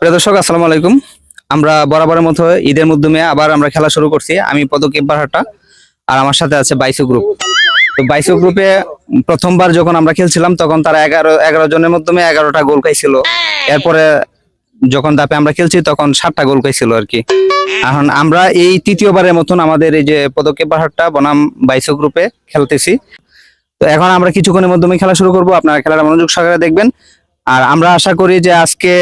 প্রিয় দর্শক, আসসালামু আলাইকুম। আমরা বরাবরের মতো ঈদের মাধ্যমে আবার আমরা খেলা শুরু করছি। আমি পদক বারহাটা আর আমার সাথে আছে বাইসো গ্রুপ। তো বাইসো গ্রুপে প্রথমবার যখন আমরা খেলছিলাম, তখন তারা এগারো এগারো জনের মাধ্যমে এগারোটা গোল খাইছিল। এরপরে যখন দাপে আমরা খেলছি, তখন সাতটা গোল খাইছিল আর কি। এখন আমরা এই তৃতীয়বারের মতন আমাদের এই যে পদক্ষেপ পাহাড়টা বনাম বাইসো গ্রুপে খেলতেছি। তো এখন আমরা কিছুক্ষণের মাধ্যমে খেলা শুরু করব। আপনারা খেলার মনোযোগ সহকারে দেখবেন। আর আমরা আশা করি যে আজকে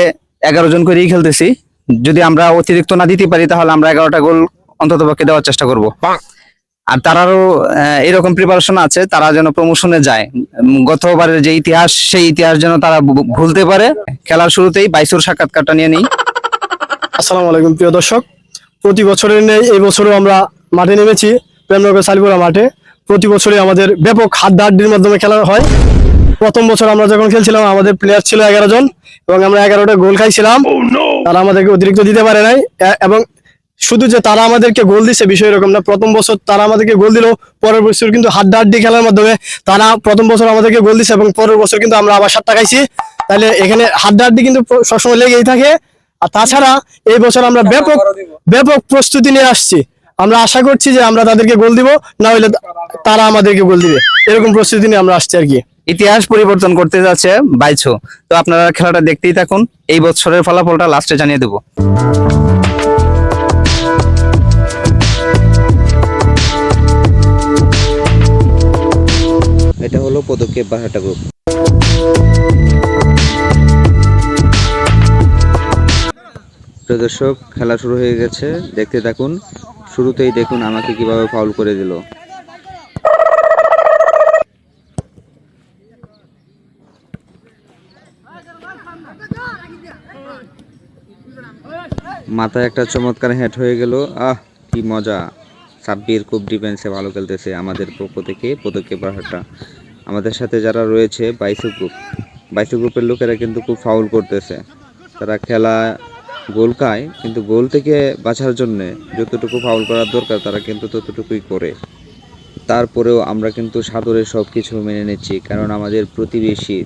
এগারো জন করেই খেলতেছি। যদি আমরা অতিরিক্ত না দিতে পারি তাহলে আমরা এগারোটা গোল অন্তত পক্ষে দেওয়ার চেষ্টা করব। আর তারারও এরকম প্রিপারেশন আছে তারা যেন প্রমোশনে যায়। গতবারের যে ইতিহাস সেই ইতিহাস যেন তারা ভুলতে পারে। খেলার শুরুতেই বাইশুর সাক্ষাৎকারটা নিয়ে নিই। আসসালামু আলাইকুম প্রিয় দর্শক। প্রতি বছরের নেই এই বছরও আমরা মাঠে নেমেছি প্রেমনগর সালিপুরা মাঠে। প্রতি বছরই আমাদের ব্যাপক হাড্ডাহাড্ডির মাধ্যমে খেলা হয়। প্রথম বছর আমরা যখন খেলছিলাম আমাদের প্লেয়ার ছিল এগারো জন এবং আমরা এগারোটা গোল খাইছিলাম। তারা আমাদেরকে অতিরিক্ত দিতে পারে নাই। এবং শুধু যে তারা আমাদেরকে গোল দিছে বিষয় এরকম না। প্রথম বছর তারা আমাদেরকে গোল দিল পরের বছর কিন্তু হাড্ডাহাড্ডি খেলার মাধ্যমে তারা প্রথম বছর আমাদেরকে গোল দিছে এবং পরের বছর কিন্তু আমরা আবার সাতটা খাইছি। তাহলে এখানে হাড্ডাহাড্ডি কিন্তু সবসময় লেগেই থাকে। আর তাছাড়া এই বছর আমরা ব্যাপক ব্যাপক প্রস্তুতি নিয়ে আসছি। আমরা আশা করছি যে আমরা তাদেরকে গোল দিব না হলে তারা আমাদেরকে গোল দিবে। এরকম প্রস্তুতি নিয়ে আমরা আসছি আর কি। ইতিহাস পরিবর্তন করতে যাচ্ছে বাইছো। তো আপনারা খেলাটা দেখতেই থাকুন। এই বছরের ফলাফলটা লাস্টে জানিয়ে দেবো। এটা হলো পদক্ষেপ বাহাটা গ্রুপ প্রিয় দর্শক, খেলা শুরু হয়ে গেছে। দেখতে থাকুন। শুরুতেই দেখুন আমাকে কীভাবে ফাউল করে দিল। মাথায় একটা চমৎকার হেড হয়ে গেল। আহ, কি মজা। সাব্বির খুব ডিফেন্সে ভালো খেলতেছে আমাদের পক্ষ থেকে, পদক্ষেপ রাখাটা আমাদের সাথে যারা রয়েছে বাইসো গ্রুপ বাইসো গ্রুপের লোকেরা কিন্তু খুব ফাউল করতেছে। তারা খেলা গোল খায়, কিন্তু গোল থেকে বাঁচার জন্য যতটুকু ফাউল করার দরকার, তারা কিন্তু ততটুকুই করে। তারপরেও আমরা কিন্তু সাদরে সব কিছু মেনে নিচ্ছি, কারণ আমাদের প্রতিবেশী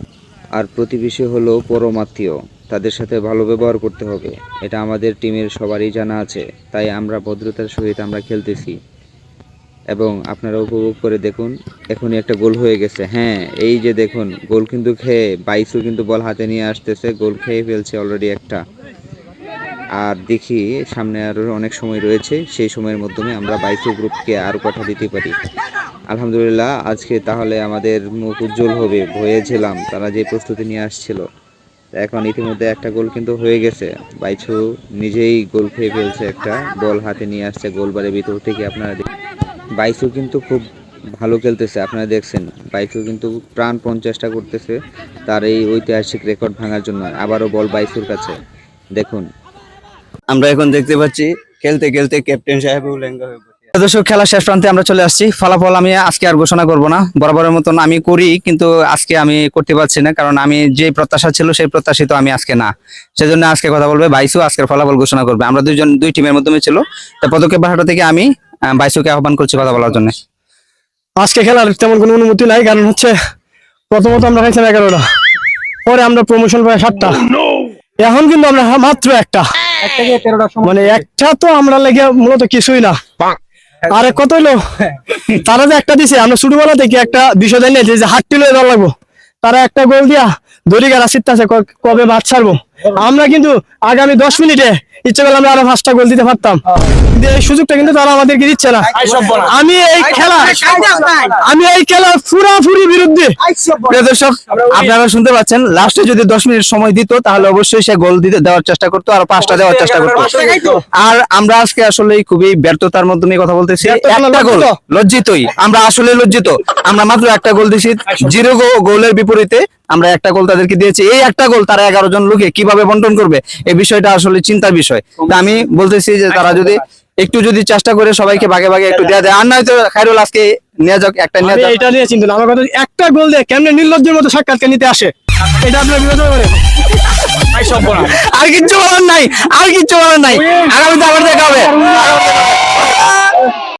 আর প্রতিবেশী হলো পরমাত্মীয়। তাদের সাথে ভালো ব্যবহার করতে হবে। এটা আমাদের টিমের সবারই জানা আছে। তাই আমরা ভদ্রতার সহিত আমরা খেলতেছি। এবং আপনারা উপভোগ করে দেখুন, এখনই একটা গোল হয়ে গেছে। হ্যাঁ এই যে দেখুন, গোল কিন্তু খেয়ে বাইশও কিন্তু বল হাতে নিয়ে আসতেছে। গোল খেয়ে ফেলছে অলরেডি একটা। আর দেখি, সামনে আরও অনেক সময় রয়েছে। সেই সময়ের মাধ্যমে আমরা বাইশো গ্রুপকে আরও কথা দিতে পারি। আলহামদুলিল্লাহ, আজকে তাহলে আমাদের মুখ উজ্জ্বল হবে, ভয়েছিলাম, তারা যে প্রস্তুতি নিয়ে আসছিল। এখন ইতিমধ্যে একটা গোল কিন্তু হয়ে গেছে। বাইছু নিজেই গোল খেয়ে ফেলছে একটা, বল হাতে নিয়ে আসছে গোলবারের ভিতর থেকে আপনারা বাইছু কিন্তু খুব ভালো খেলতেছে, আপনারা দেখছেন বাইছু কিন্তু প্রাণপণ চেষ্টা করতেছে তার এই ঐতিহাসিক রেকর্ড ভাঙার জন্য, আবারও বল বাইছুর কাছে। দেখুন। আমরা এখন দেখতে পাচ্ছি, খেলতে খেলতে ক্যাপ্টেন সাহেব উলেঙ্গা হয়ে দর্শক খেলা শেষ প্রান্তে আমরা চলে আসছি। ফলাফল আমি আজকে আর ঘোষণা করব না। বরাবরের মতন আমি করি কিন্তু আজকে আমি করতে পারছি না কারণ আমি যে প্রত্যাশা ছিল সেই প্রত্যাশিত আমি আজকে না। সেজন্য আজকে কথা বলবে বাইসু আজকের ফলাফল ঘোষণা করবে। আমরা দুইজন দুই টিমের মাধ্যমে ছিল। তো পদক্ষেপ বাহাটা থেকে আমি বাইসুকে আহ্বান করছি কথা বলার জন্য। আজকে খেলার তেমন কোনো অনুমতি নাই কারণ হচ্ছে প্রথমত আমরা খাইছিলাম এগারোটা। পরে আমরা প্রমোশন পাই সাতটা। এখন কিন্তু আমরা মাত্র একটা। মানে একটা তো আমরা লেগে মূলত কিছুই না। আরে কত হইল? তারা যে একটা দিছে আমরা ছোটবেলা থেকে একটা বিষয় জানি যে হাটটি লয়ে দল লাগবো। তারা একটা গোল দিয়া দড়িগার আসিতে আছে ক- কবে মাছ ছাড়বো। আমরা কিন্তু আগামী দশ মিনিটে ইচ্ছে করলে আমরা আরও পাঁচটা গোল দিতে পারতাম। কিন্তু এই সুযোগটা কিন্তু তারা আমাদেরকে দিচ্ছে না। আমি এই খেলা আমি এই খেলা পুরাপুরি বিরুদ্ধে। দর্শক আপনারা শুনতে পাচ্ছেন লাস্টে যদি দশ মিনিট সময় দিত তাহলে অবশ্যই সে গোল দিতে দেওয়ার চেষ্টা করতো আর পাঁচটা দেওয়ার চেষ্টা করতো। আর আমরা আজকে আসলে খুবই ব্যর্থতার মাধ্যমে কথা বলতেছি। একটা গোল লজ্জিতই। আমরা আসলে লজ্জিত। আমরা মাত্র একটা গোল দিছি। জিরো গোলের বিপরীতে আমরা একটা গোল তাদেরকে দিয়েছি। এই একটা গোল তারা এগারো জন লোকে কীভাবে বন্টন করবে? এই বিষয়টা আসলে চিন্তার বিষয়। তা আমি বলতেছি যে তারা যদি একটু যদি চেষ্টা করে সবাইকে ভাগে ভাগে একটু দেওয়া যায় আর নয়তো খাইরুল আজকে নিয়ে যাক একটা নিয়ে যাক। এটা নিয়ে চিন্তা না। আমার কথা একটা গোল দিয়ে কেমনে নির্লজ্জের মতো সাক্ষাৎকার নিতে আসে? এটা আপনার বিবেচনা করেন। আর কিচ্ছু বলার নাই আর কিচ্ছু বলার নাই। আগামীতে আবার দেখা হবে।